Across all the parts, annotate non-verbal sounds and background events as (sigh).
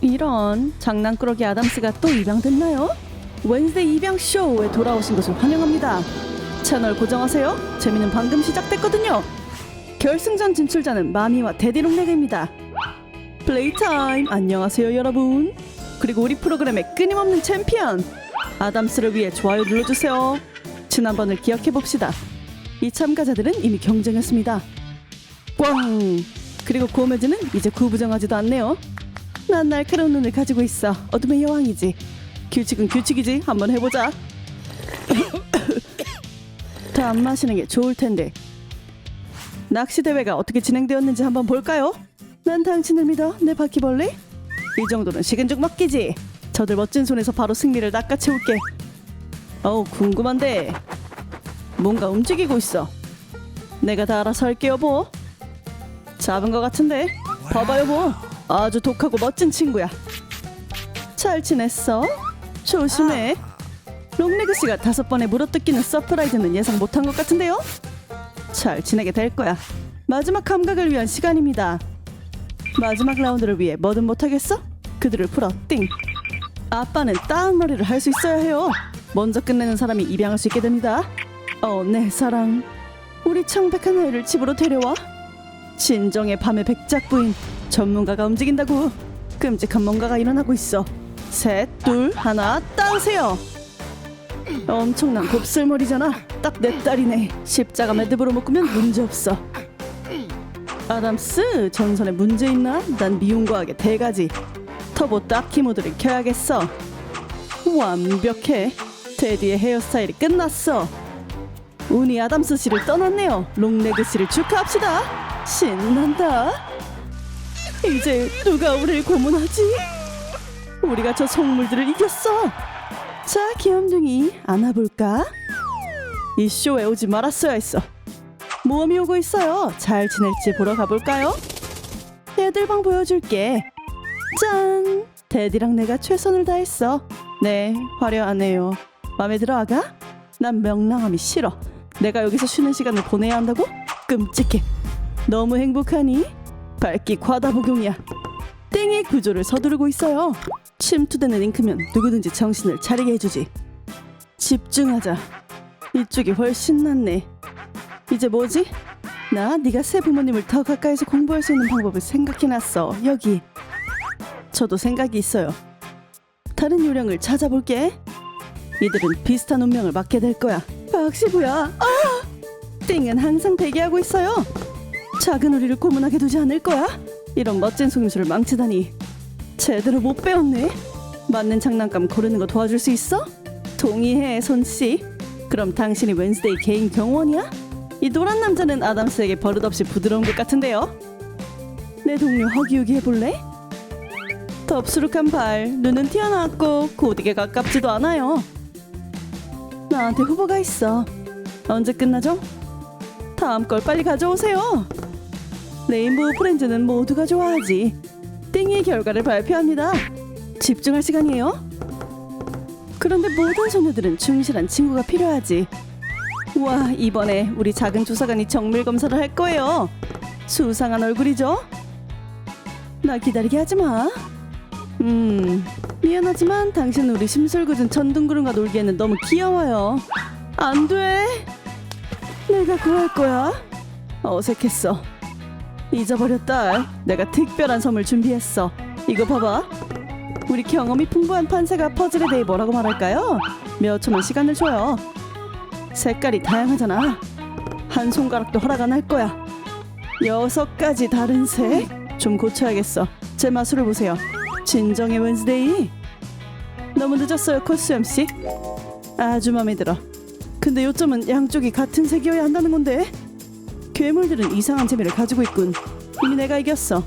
이런 장난꾸러기 아담스가 또 입양됐나요? 웬스데이 입양 쇼에 돌아오신 것을 환영합니다. 채널 고정하세요. 재미는 방금 시작됐거든요. 결승전 진출자는 마미와 데디롱레그입니다. 플레이타임 안녕하세요 여러분. 그리고 우리 프로그램의 끊임없는 챔피언 아담스를 위해 좋아요 눌러주세요. 지난번을 기억해 봅시다. 이 참가자들은 이미 경쟁했습니다. 꽝! 그리고 고메즈는 이제 구부정하지도 않네요. 난 날카로운 눈을 가지고 있어. 어둠의 여왕이지. 규칙은 규칙이지. 한번 해보자. (coughs) 더 안 마시는 게 좋을 텐데. 낚시 대회가 어떻게 진행되었는지 한번 볼까요? 난 당신을 믿어, 내 바퀴벌레. 이 정도는 식은 죽 먹기지. 저들 멋진 손에서 바로 승리를 낚아채울게. 어우 궁금한데 뭔가 움직이고 있어. 내가 다 알아서 할게 여보. 잡은 것 같은데. 봐봐 여보. 아주 독하고 멋진 친구야. 잘 지냈어? 조심해. 롱레그 씨가 다섯 번에 물어뜯기는 서프라이즈는 예상 못한 것 같은데요? 잘 지내게 될 거야. 마지막 감각을 위한 시간입니다. 마지막 라운드를 위해 뭐든 못하겠어? 그들을 풀어 띵. 아빠는 따은 머리를 할 수 있어야 해요. 먼저 끝내는 사람이 입양할 수 있게 됩니다. 어, 내 사랑. 우리 창백한 아이를 집으로 데려와. 진정의 밤의 백작 부인. 전문가가 움직인다고. 끔찍한 뭔가가 일어나고 있어. 셋, 둘, 하나, 따으세요. 엄청난 곱슬머리잖아. 딱 내 딸이네. 십자가 매듭으로 묶으면 문제 없어. 아담스 전선에 문제 있나? 난 미움과학의 대가지. 터보 딱키 모드를 켜야겠어. 완벽해. 테디의 헤어스타일이 끝났어. 우니 아담스 씨를 떠났네요. 롱레그 씨를 축하합시다. 신난다. 이제 누가 우리를 고문하지? 우리가 저 속물들을 이겼어. 자, 귀염둥이 안아볼까? 이 쇼에 오지 말았어야 했어. 모험이 오고 있어요. 잘 지낼지 보러 가볼까요? 애들 방 보여줄게. 짠! 데디랑 내가 최선을 다했어. 네, 화려하네요. 맘에 들어 아가? 난 명랑함이 싫어. 내가 여기서 쉬는 시간을 보내야 한다고? 끔찍해. 너무 행복하니? 밝기 과다 복용이야. 땡의 구조를 서두르고 있어요. 침투되는 잉크면 누구든지 정신을 차리게 해주지. 집중하자. 이쪽이 훨씬 낫네. 이제 뭐지? 나 네가 새 부모님을 더 가까이서 공부할 수 있는 방법을 생각해놨어. 여기. 저도 생각이 있어요. 다른 요령을 찾아볼게. 이들은 비슷한 운명을 맞게 될 거야. 박시부야. 아! 띵은 항상 대기하고 있어요. 작은 우리를 고문하게 두지 않을 거야. 이런 멋진 속임수를 망치다니. 제대로 못 배웠네. 맞는 장난감 고르는 거 도와줄 수 있어? 동의해, 손 씨. 그럼 당신이 웬스데이 개인 경호원이야? 이 노란 남자는 아담스에게 버릇없이 부드러운 것 같은데요. 내 동료 허기우기 해볼래? 덥수룩한 발, 눈은 튀어나왔고 고딕에 가깝지도 않아요. 나한테 후보가 있어. 언제 끝나죠? 다음 걸 빨리 가져오세요. 레인보우 프렌즈는 모두가 좋아하지. 띵의 결과를 발표합니다. 집중할 시간이에요. 그런데 모든 소녀들은 충실한 친구가 필요하지. 와 이번에 우리 작은 조사관이 정밀 검사를 할 거예요. 수상한 얼굴이죠? 나 기다리게 하지 마. 음 미안하지만 당신은 우리 심술궂은 전둥구름과 놀기에는 너무 귀여워요. 안 돼. 내가 구할 거야. 어색했어. 잊어버렸다. 내가 특별한 선물 준비했어. 이거 봐봐. 우리 경험이 풍부한 판세가 퍼즐에 대해 뭐라고 말할까요? 몇 초만 시간을 줘요. 색깔이 다양하잖아. 한 손가락도 허락 안 할 거야. 여섯 가지 다른 색? 좀 고쳐야겠어. 제 마술을 보세요. 진정의 웬스데이. 너무 늦었어요, 코스염 씨. 아주 마음에 들어. 근데 요점은 양쪽이 같은 색이어야 한다는 건데. 괴물들은 이상한 재미를 가지고 있군. 이미 내가 이겼어.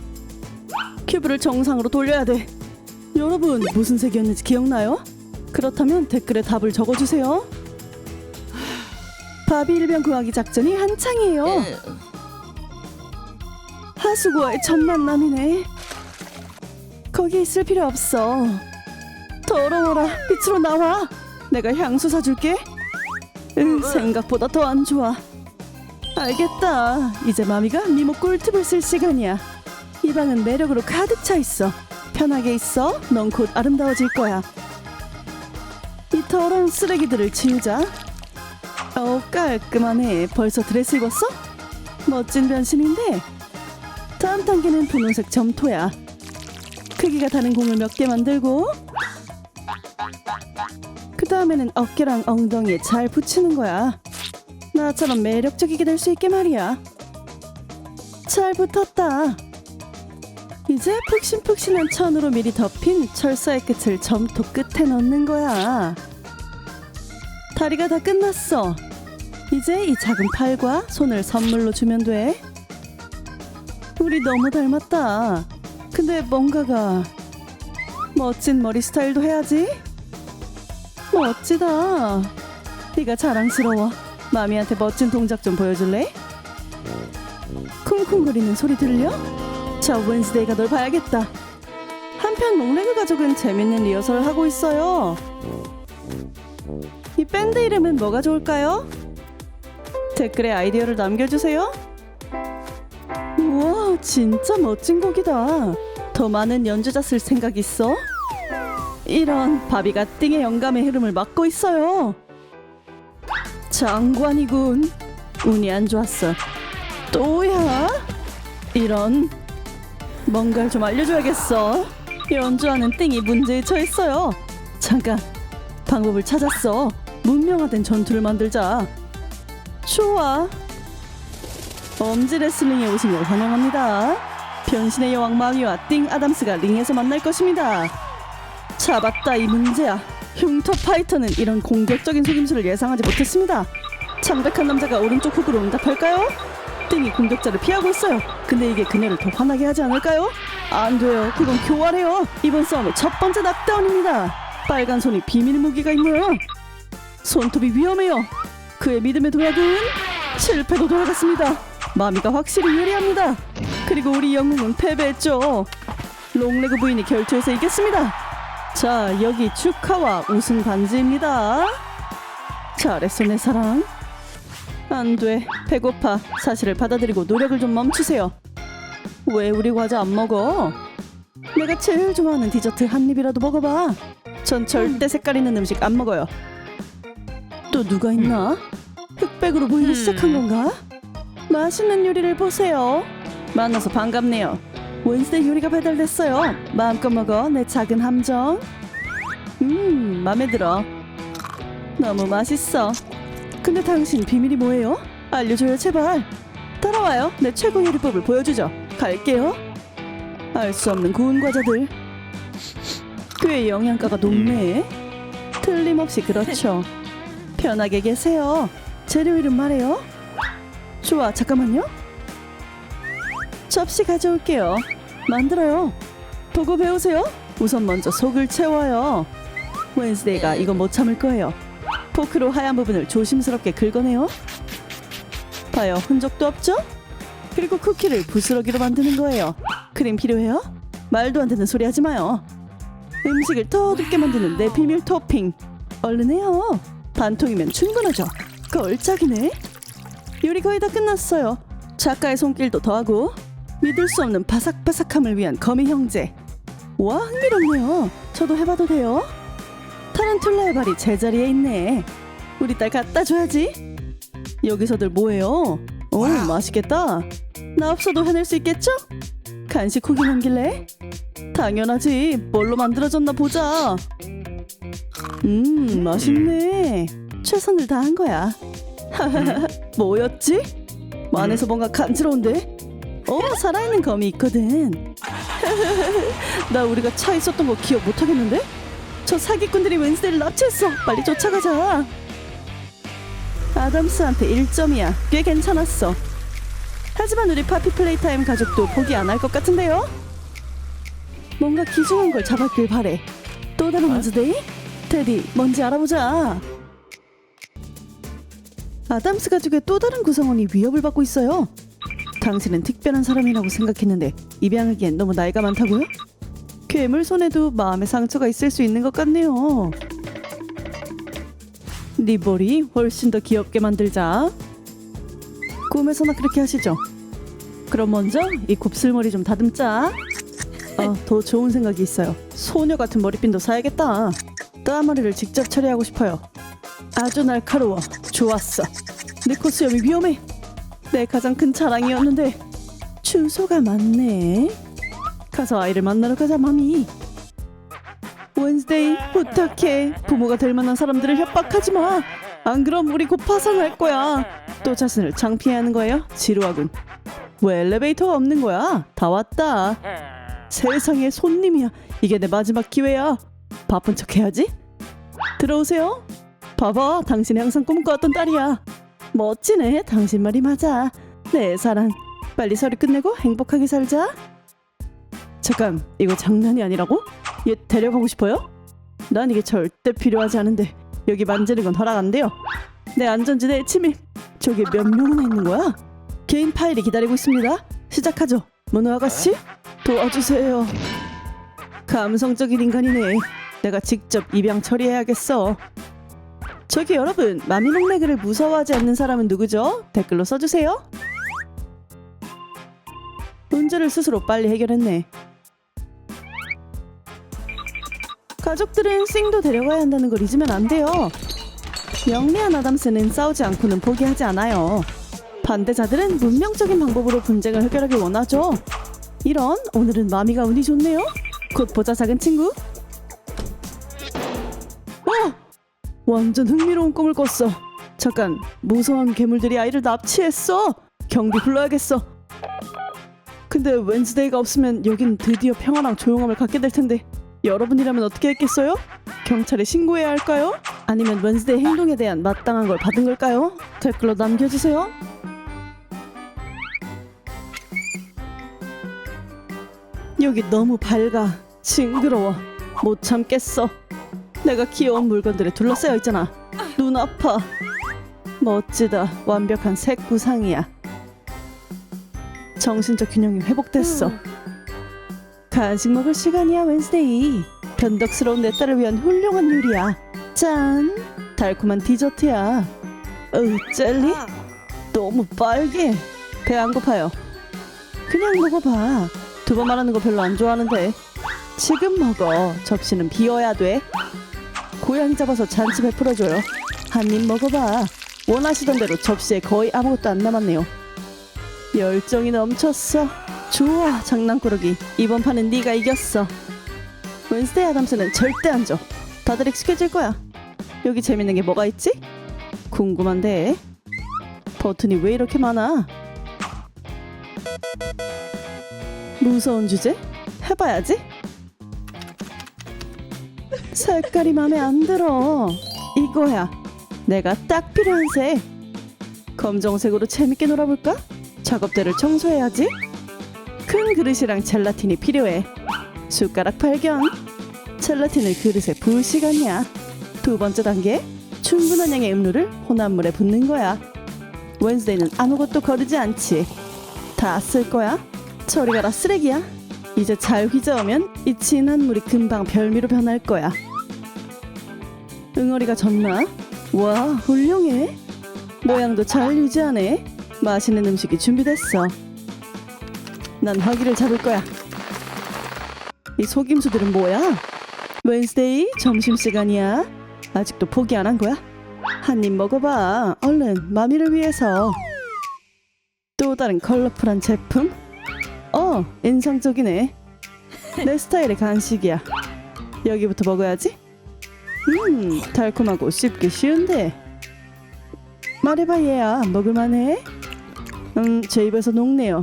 큐브를 정상으로 돌려야 돼. 여러분 무슨 색이었는지 기억나요? 그렇다면 댓글에 답을 적어주세요. 바비 일병 구하기 작전이 한창이에요. 하수구와의 첫 만남이네. 거기 있을 필요 없어. 더러워라. 빛으로 나와. 내가 향수 사줄게. 응, 생각보다 더 안 좋아. 알겠다. 이제 마미가 미모 꿀팁을 쓸 시간이야. 이 방은 매력으로 가득 차 있어. 편하게 있어. 넌 곧 아름다워질 거야. 이 더러운 쓰레기들을 치우자. 어 깔끔하네. 벌써 드레스 입었어? 멋진 변신인데. 다음 단계는 분홍색 점토야. 크기가 다른 공을 몇 개 만들고 그 다음에는 어깨랑 엉덩이에 잘 붙이는 거야. 나처럼 매력적이게 될 수 있게 말이야. 잘 붙었다. 이제 푹신푹신한 천으로 미리 덮인 철사의 끝을 점토 끝에 넣는 거야. 다리가 다 끝났어. 이제 이 작은 팔과 손을 선물로 주면 돼. 우리 너무 닮았다. 근데 뭔가가 멋진 머리 스타일도 해야지. 멋지다. 네가 자랑스러워. 마미한테 멋진 동작 좀 보여줄래? 쿵쿵거리는 소리 들려? 자, 웬스데이가 널 봐야겠다. 한편 롱레그 가족은 재밌는 리허설을 하고 있어요. 이 밴드 이름은 뭐가 좋을까요? 댓글에 아이디어를 남겨주세요. 우와, 진짜 멋진 곡이다. 더 많은 연주자 쓸 생각 있어? 이런 바비가 띵의 영감의 흐름을 막고 있어요. 장관이군. 운이 안 좋았어. 또야? 이런 뭔가를 좀 알려줘야겠어. 연주하는 띵이 문제에 처했어요. 잠깐 방법을 찾았어. 문명화된 전투를 만들자. 좋아. 엄지 레슬링에 오신 걸 환영합니다. 변신의 여왕 마미와 띵 아담스가 링에서 만날 것입니다. 잡았다 이 문제야. 흉터 파이터는 이런 공격적인 속임수를 예상하지 못했습니다. 창백한 남자가 오른쪽 훅으로 응답할까요? 띵이 공격자를 피하고 있어요. 근데 이게 그녀를 더 화나게 하지 않을까요? 안 돼요. 그건 교활해요. 이번 싸움의 첫 번째 낙다운입니다. 빨간 손이 비밀 무기가 있네요. 손톱이 위험해요. 그의 믿음의 도약은 실패로 돌아갔습니다. 마미가 확실히 유리합니다. 그리고 우리 영웅은 패배했죠. 롱레그 부인이 결투에서 이겼습니다. 자, 여기 축하와 우승 반지입니다. 잘했어, 내 사랑. 안 돼. 배고파. 사실을 받아들이고 노력을 좀 멈추세요. 왜 우리 과자 안 먹어? 내가 제일 좋아하는 디저트 한 입이라도 먹어봐. 전 절대 색깔 있는 음식 안 먹어요. 또 누가 있나? 흑백으로 보이기 시작한 건가? 맛있는 요리를 보세요. 만나서 반갑네요. 웬스데이 요리가 배달됐어요. 마음껏 먹어, 내 작은 함정. 음, 맘에 들어. 너무 맛있어. 근데 당신 비밀이 뭐예요? 알려줘요, 제발. 따라와요. 내 최고 요리법을 보여주죠. 갈게요. 알 수 없는 구운 과자들. 꽤 영양가가 높네. 틀림없이 그렇죠. 편하게 계세요. 재료 이름 말해요. 좋아, 잠깐만요. 접시 가져올게요. 만들어요. 보고 배우세요. 우선 먼저 속을 채워요. 웬스데이가 이거 못 참을 거예요. 포크로 하얀 부분을 조심스럽게 긁어내요. 봐요, 흔적도 없죠? 그리고 쿠키를 부스러기로 만드는 거예요. 크림 필요해요? 말도 안 되는 소리 하지 마요. 음식을 더 둡게 만드는 내 비밀 토핑. 얼른 해요. 반통이면 충분하죠. 걸작이네. 요리 거의 다 끝났어요. 작가의 손길도 더하고 믿을 수 없는 바삭바삭함을 위한 거미 형제. 와 흥미롭네요. 저도 해봐도 돼요? 타란툴라의 발이 제자리에 있네. 우리 딸 갖다 줘야지. 여기서들 뭐해요? 오 맛있겠다. 나 없어도 해낼 수 있겠죠? 간식 쿠키 남길래? 당연하지. 뭘로 만들어졌나 보자. 음 맛있네. 최선을 다한 거야. (laughs) 뭐였지? 안에서 뭔가 간지러운데? 어 살아있는 검이 있거든. (laughs) 나 우리가 차 있었던 거 기억 못 하겠는데? 저 사기꾼들이 웬스데이를 납치했어. 빨리 쫓아가자. 아담스한테 1점이야. 꽤 괜찮았어. 하지만 우리 파피 플레이타임 가족도 포기 안 할 것 같은데요? 뭔가 기중한 걸 잡았길 바래. 또 다른 웬스데이? 테디, 뭔지 알아보자. 아담스 가족의 또 다른 구성원이 위협을 받고 있어요. 당신은 특별한 사람이라고 생각했는데 입양하기엔 너무 나이가 많다고요? 괴물 손에도 마음의 상처가 있을 수 있는 것 같네요. 네 머리 훨씬 더 귀엽게 만들자. 꿈에서나 그렇게 하시죠. 그럼 먼저 이 곱슬머리 좀 다듬자. 아, 더 좋은 생각이 있어요. 소녀 같은 머리핀도 사야겠다. 따머리를 직접 처리하고 싶어요. 아주 날카로워. 좋았어. 내 코수염이 위험해. 내 가장 큰 자랑이었는데 주소가 맞네. 가서 아이를 만나러 가자, 마미. 웬스데이 부탁해. 부모가 될 만한 사람들을 협박하지 마. 안 그럼 우리 곧 파산할 거야. 또 자신을 창피해하는 거예요? 지루하군. 왜 엘리베이터가 없는 거야? 다 왔다. 세상에 손님이야. 이게 내 마지막 기회야. 바쁜 척 해야지. 들어오세요. 봐봐, 당신이 항상 꿈꿔왔던 딸이야. 멋지네. 당신 말이 맞아. 내 사랑. 빨리 서류 끝내고 행복하게 살자. 잠깐, 이거 장난이 아니라고? 얘 데려가고 싶어요? 난 이게 절대 필요하지 않은데 여기 만지는 건 허락 안 돼요. 내 안전지대에 침입. 저기 몇 명이나 있는 거야? 개인 파일이 기다리고 있습니다. 시작하죠. 문호 아가씨, 도와주세요. 감성적인 인간이네. 내가 직접 입양 처리해야겠어. 저기 여러분, 마미롱레그를 무서워하지 않는 사람은 누구죠? 댓글로 써주세요. 문제를 스스로 빨리 해결했네. 가족들은 싱도 데려가야 한다는 걸 잊으면 안 돼요. 영리한 아담스는 싸우지 않고는 포기하지 않아요. 반대자들은 문명적인 방법으로 분쟁을 해결하길 원하죠. 이런 오늘은 마미가 운이 좋네요. 곧 보자 작은 친구. 완전 흥미로운 꿈을 꿨어. 잠깐 무서운 괴물들이 아이를 납치했어. 경비 불러야겠어. 근데 웬즈데이가 없으면 여긴 드디어 평화랑 조용함을 갖게 될 텐데 여러분이라면 어떻게 했겠어요? 경찰에 신고해야 할까요? 아니면 웬즈데이 행동에 대한 마땅한 걸 받은 걸까요? 댓글로 남겨주세요. 여기 너무 밝아 징그러워 못 참겠어 내가 귀여운 물건들에 둘러싸여 있잖아. 눈 아파. 멋지다. 완벽한 색 구상이야. 정신적 균형이 회복됐어. 간식 먹을 시간이야 웬스데이. 변덕스러운 내 딸을 위한 훌륭한 요리야. 짠. 달콤한 디저트야. 으 젤리? 너무 빨개. 배 안 고파요. 그냥 먹어봐. 두 번 말하는 거 별로 안 좋아하는데. 지금 먹어. 접시는 비워야 돼 고양이 잡아서 잔치 베풀어줘요. 한 입 먹어봐. 원하시던 대로 접시에 거의 아무것도 안 남았네요. 열정이 넘쳤어. 좋아 장난꾸러기. 이번 판은 네가 이겼어. 웬스데이 아담스는 절대 안 줘. 다들 익숙해질 거야. 여기 재밌는 게 뭐가 있지? 궁금한데. 버튼이 왜 이렇게 많아? 무서운 주제? 해봐야지. 색깔이 마음에 안 들어. 이거야. 내가 딱 필요한 색. 검정색으로 재밌게 놀아볼까? 작업대를 청소해야지. 큰 그릇이랑 젤라틴이 필요해. 숟가락 발견. 젤라틴을 그릇에 부을 시간이야. 두 번째 단계. 충분한 양의 음료를 혼합물에 붓는 거야. 웬스데이는 아무것도 거르지 않지. 다 쓸 거야. 저리 가라 쓰레기야. 이제 잘 휘저으면 이 진한 물이 금방 별미로 변할 거야. 응어리가 졌나? 와 훌륭해. 모양도 잘 유지하네. 맛있는 음식이 준비됐어. 난 허기를 잡을 거야. 이 속임수들은 뭐야? 웬스데이 점심시간이야. 아직도 포기 안 한 거야? 한 입 먹어봐. 얼른 마미를 위해서. 또 다른 컬러풀한 제품? 어, 인상적이네. 내 스타일의 간식이야. 여기부터 먹어야지. 음, 달콤하고 씹기 쉬운데. 말해봐 얘야, 먹을만해? 음, 제 입에서 녹네요.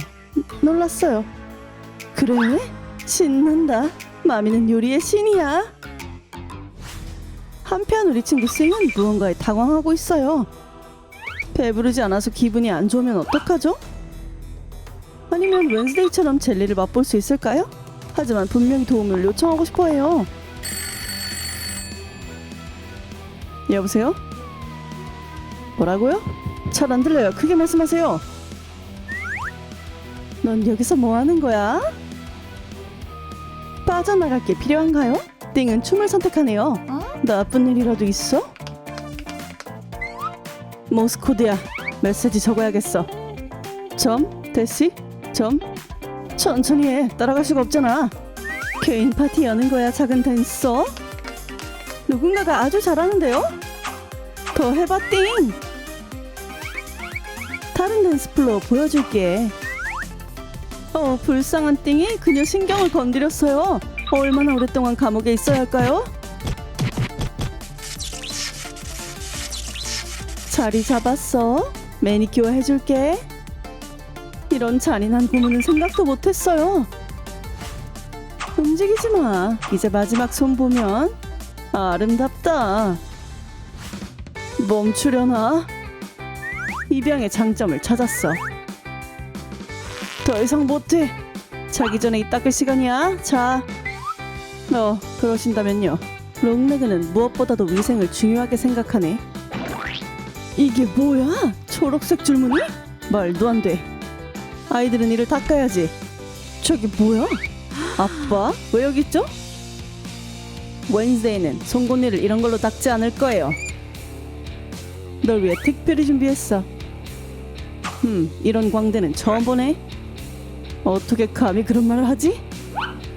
놀랐어요. 그래? 신난다. 마미는 요리의 신이야. 한편 우리 친구 싱은 무언가에 당황하고 있어요. 배부르지 않아서 기분이 안 좋으면 어떡하죠? 아니면 웬스데이처럼 젤리를 맛볼 수 있을까요? 하지만 분명히 도움을 요청하고 싶어해요. 여보세요? 뭐라고요? 잘 안 들려요. 크게 말씀하세요. 넌 여기서 뭐 하는 거야? 빠져나갈 게 필요한가요? 띵은 춤을 선택하네요. 나쁜 일이라도 있어? 모스코드야. 메시지 적어야겠어. 점, 대시, 점. 천천히 해. 따라갈 수가 없잖아. 개인 파티 여는 거야 작은 댄서? 누군가가 아주 잘하는데요? 더 해봐 띵! 다른 댄스 플로어 보여줄게 어 불쌍한 띵이 그녀 신경을 건드렸어요 얼마나 오랫동안 감옥에 있어야 할까요? 자리 잡았어 매니큐어 해줄게 이런 잔인한 고문은 생각도 못했어요 움직이지 마. 이제 마지막 손 보면 아름답다. 멈추려나? 입양의 장점을 찾았어. 더 이상 못해. 자기 전에 이 닦을 시간이야. 자. 어, 그러신다면요. 롱레그는 무엇보다도 위생을 중요하게 생각하네. 이게 뭐야? 초록색 줄무늬? 말도 안 돼. 아이들은 이를 닦아야지. 저기 뭐야? 아빠? 왜 여기 있죠? 웬즈데이는 송곳니를 이런 걸로 닦지 않을 거예요. 널 위해 특별히 준비했어. 음, 이런 광대는 처음 보네. 어떻게 감히 그런 말을 하지?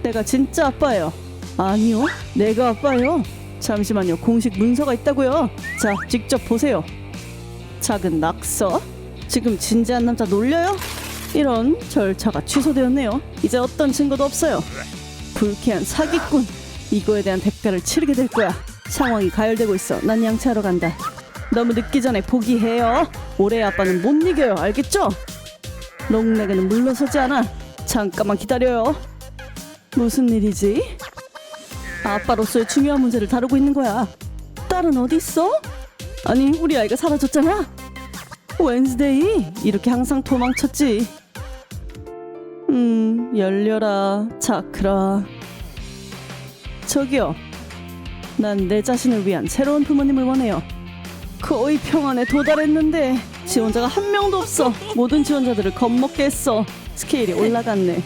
내가 진짜 아빠예요. 아니요, 내가 아빠예요. 잠시만요, 공식 문서가 있다고요. 자, 직접 보세요. 작은 낙서? 지금 진지한 남자 놀려요? 이런 절차가 취소되었네요. 이제 어떤 증거도 없어요. 불쾌한 사기꾼. 이거에 대한 대가를 치르게 될 거야. 상황이 가열되고 있어. 난 양치하러 간다. 너무 늦기 전에 포기해요. 올해 아빠는 못 이겨요. 알겠죠? 롱레그는 물러서지 않아. 잠깐만 기다려요. 무슨 일이지? 아빠로서의 중요한 문제를 다루고 있는 거야. 딸은 어디 있어? 아니 우리 아이가 사라졌잖아. 웬즈데이 이렇게 항상 도망쳤지. 음 열려라 차크라. 저기요. 난 내 자신을 위한 새로운 부모님을 원해요. 거의 평안에 도달했는데 지원자가 한 명도 없어. 모든 지원자들을 겁먹게 했어. 스케일이 올라갔네.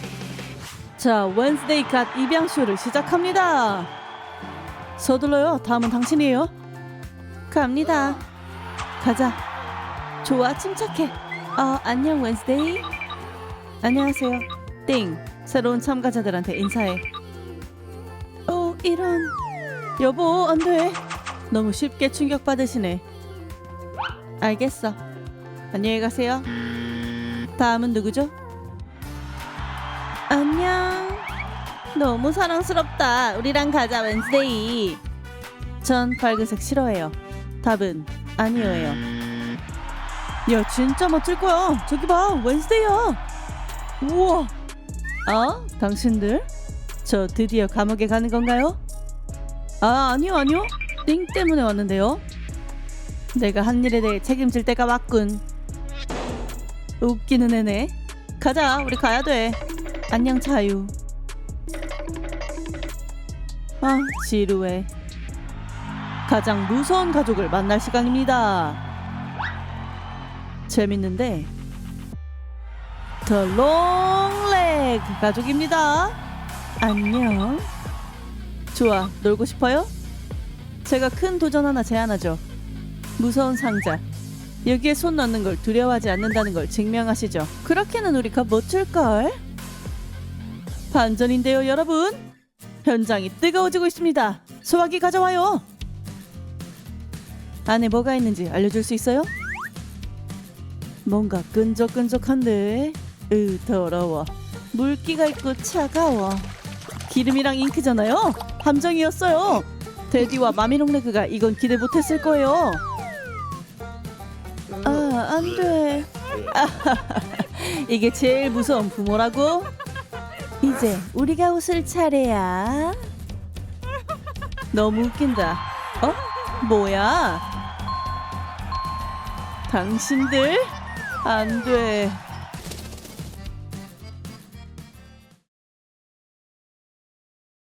자, 웬스데이 갓 입양쇼를 시작합니다. 서둘러요. 다음은 당신이에요. 갑니다. 가자. 좋아, 침착해. 어, 안녕 웬스데이. 안녕하세요. 띵. 새로운 참가자들한테 인사해. 어, 이런. 여보, 안 돼. 너무 쉽게 충격받으시네. 알겠어. 안녕히 가세요. 다음은 누구죠? 안녕. 너무 사랑스럽다. 우리랑 가자, 웬스데이. 전 밝은색 싫어해요. 답은 아니요예요. 야, 진짜 멋질 거야. 저기 봐, 웬스데이야. 우와. 어? 당신들? 저 드디어 감옥에 가는 건가요? 아, 아니요, 아니요. 띵 때문에 왔는데요. 내가 한 일에 대해 책임질 때가 왔군. 웃기는 애네. 가자, 우리 가야 돼. 안녕, 자유. 아, 지루해. 가장 무서운 가족을 만날 시간입니다. 재밌는데 더 롱렉 가족입니다. 안녕. 좋아, 놀고 싶어요? 제가 큰 도전 하나 제안하죠. 무서운 상자. 여기에 손 넣는 걸 두려워하지 않는다는 걸 증명하시죠. 그렇게는 우리가 못 줄걸? 반전인데요, 여러분. 현장이 뜨거워지고 있습니다. 소화기 가져와요. 안에 뭐가 있는지 알려줄 수 있어요? 뭔가 끈적끈적한데 으 더러워 물기가 있고 차가워 기름이랑 잉크잖아요 함정이었어요 데디와 마미롱레그가 이건 기대 못했을 거예요 아 안 돼. (laughs) 이게 제일 무서운 부모라고? 이제 우리가 웃을 차례야. 너무 웃긴다. 어? 뭐야? 당신들? 안 돼.